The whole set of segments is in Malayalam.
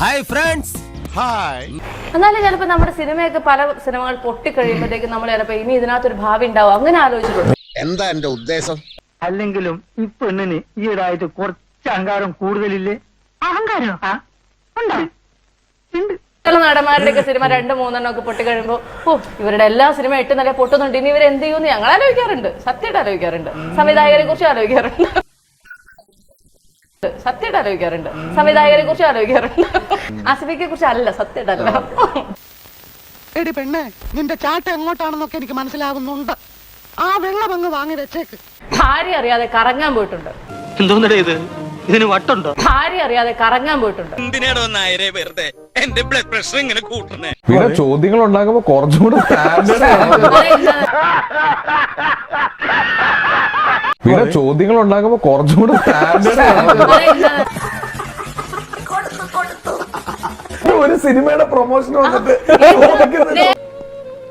ഹായ് ഫ്രണ്ട്സ് ഹായ് എന്നാലും ചിലപ്പോൾ നമ്മുടെ സിനിമയൊക്കെ പല സിനിമകൾ പൊട്ടിക്കഴിയുമ്പോഴത്തേക്കും നമ്മൾ ചിലപ്പോൾ ഇനി ഇതിനകത്തൊരു ഭാവി ഉണ്ടാവും. അങ്ങനെ ആലോചിച്ചിട്ടുണ്ട്. എന്താ എന്റെ ഉദ്ദേശം? അല്ലെങ്കിലും ഈ പെണ്ണിന് ഈയിടായിട്ട് കുറച്ച് അഹങ്കാരം കൂടുതലില്ലേ? അഹങ്കാരം? ഉണ്ടോ? ഉണ്ട്. ചില നടന്മാരുടെയൊക്കെ സിനിമ രണ്ട് മൂന്നെണ്ണം ഒക്കെ പൊട്ടിക്കഴിയുമ്പോൾ ഓ ഇവരുടെ എല്ലാ സിനിമ എട്ട് നില പൊട്ടുന്നുണ്ട്. ഇനി ഇവർ എന്ത് ചെയ്യുമെന്ന് ഞങ്ങൾ ആലോചിക്കാറുണ്ട്. സത്യമായിട്ട് ആലോചിക്കാറുണ്ട്. സംവിധായകരെ കുറിച്ച് ആലോചിക്കാറുണ്ട്. സത്യമായിട്ട് ആലോചിക്കാറുണ്ട്. സംവിധായകരെ കുറിച്ച് ആലോചിക്കാറുണ്ട്. ആസിഫിക്കെ കുറിച്ച് അല്ല സത്യമായിട്ടല്ല. എടി പെണ്ണെ നിന്റെ ചാട്ട എങ്ങോട്ടാണെന്നൊക്കെ എനിക്ക് മനസ്സിലാവുന്നുണ്ട്. ആ വെള്ളം അങ്ങ് വാങ്ങി വെച്ചേക്ക്. ഭാര്യ അറിയാതെ കറങ്ങാൻ പോയിട്ടുണ്ട്. എന്തോന്നടേ ഇത്? ഇതിന് വട്ടുണ്ടോ? ഭാര്യ അറിയാതെ കറങ്ങാൻ പോയിട്ടുണ്ട്. എന്തിനാടോ നായരെ വെറുതെ? എന്റെ ബ്ലഡ് പ്രഷർ ഇങ്ങനെ കൂട്ടണേ പിന്നെ ചോദ്യങ്ങൾ ഉണ്ടാകുമ്പോ കുറച്ചുകൂടെ സ്റ്റാൻഡേർഡ്? പിന്നെ ചോദ്യങ്ങൾ ഉണ്ടാകുമ്പോ കുറച്ചും കൂടെ സ്റ്റാൻഡേർഡ് അതെന്താ? ഒരു സിനിമയുടെ പ്രൊമോഷൻ വന്നിട്ട്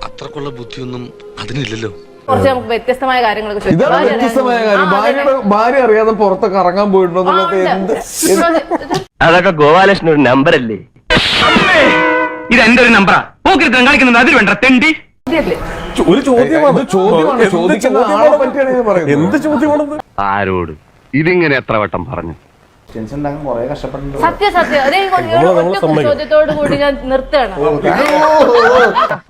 അത്രക്കുള്ള ബുദ്ധിയൊന്നും അതിനില്ലല്ലോ. കുറച്ച് നമുക്ക് വ്യത്യസ്തമായ കാര്യങ്ങളൊക്കെ. ഇതാണ് ഭാര്യ വ്യത്യസ്തമായ കാര്യം. ഭാര്യയുടെ ഭാര്യ അറിയാതെ പുറത്തൊക്കെ ഇറങ്ങാൻ പോയിട്ടുണ്ടോ എന്നുള്ളത് എന്ത് അതൊക്കെ ഗോപാലകൃഷ്ണൻ ഒരു നമ്പർ അല്ലേ? ഇത് എന്റെ ഒരു നമ്പറാ പോക്കിരുത്തം കളിക്കുന്നത് അതിൽ വേണ്ട തെണ്ടി. ഒരു ചോദ്യമാണ്. ചോദ്യമാണ്? ചോദിക്കുന്ന ആളെ പറ്റിയാണ് ഞാൻ പറയുന്നത്? എന്ത് ചോദ്യമാണെന്ന് ആരോട്? ഇതിങ്ങനെ എത്ര വട്ടം പറഞ്ഞു? സത്യം സത്യം. അതേ ഒറ്റ ചോദ്യത്തോടു കൂടി ഞാൻ നിർത്തുകയാണ്.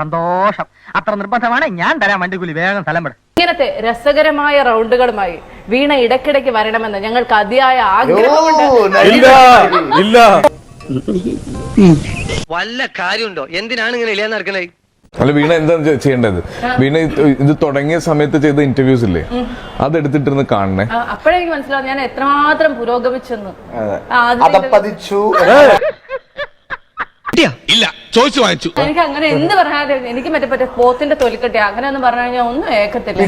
സന്തോഷം. അത്ര നിർബന്ധമാണ്. ഞാൻ തരാൻ വണ്ടിക്കൂലി. വേഗം സ്ഥലം വിട. ഇങ്ങനത്തെ രസകരമായ റൗണ്ടുകളുമായി വീണ ഇടയ്ക്കിടയ്ക്ക് വരണമെന്ന് ഞങ്ങൾക്ക് അതിയായ ആഗ്രഹമുണ്ട്. വല്ല കാര്യമുണ്ടോ? എന്തിനാണ് ഇങ്ങനെ ഇല്ലാന്ന് നടക്കണേ? അല്ല വീണ എന്താ ചെയ്യേണ്ടത്? വീണ ഇത് തുടങ്ങിയ സമയത്ത് ചെയ്ത ഇന്റർവ്യൂസ് ഇല്ലേ? അതെടുത്തിട്ടിരുന്ന് കാണണേ. അപ്പോഴെനിക്ക് മനസ്സിലാവും ഞാൻ എത്രമാത്രം പുരോഗമിച്ചെന്ന്. അതപ്പതിച്ചു. ഇല്ല ചോദിച്ചു വാങ്ങിച്ചു. എനിക്ക് അങ്ങനെ എന്ത് പറഞ്ഞാലും എനിക്ക് മറ്റേ മറ്റേ പോത്തിന്റെ തൊലിക്കട്ടെ അങ്ങനെ ഒന്നും പറഞ്ഞു കഴിഞ്ഞാൽ ഒന്നും ഏക്കത്തില്ല.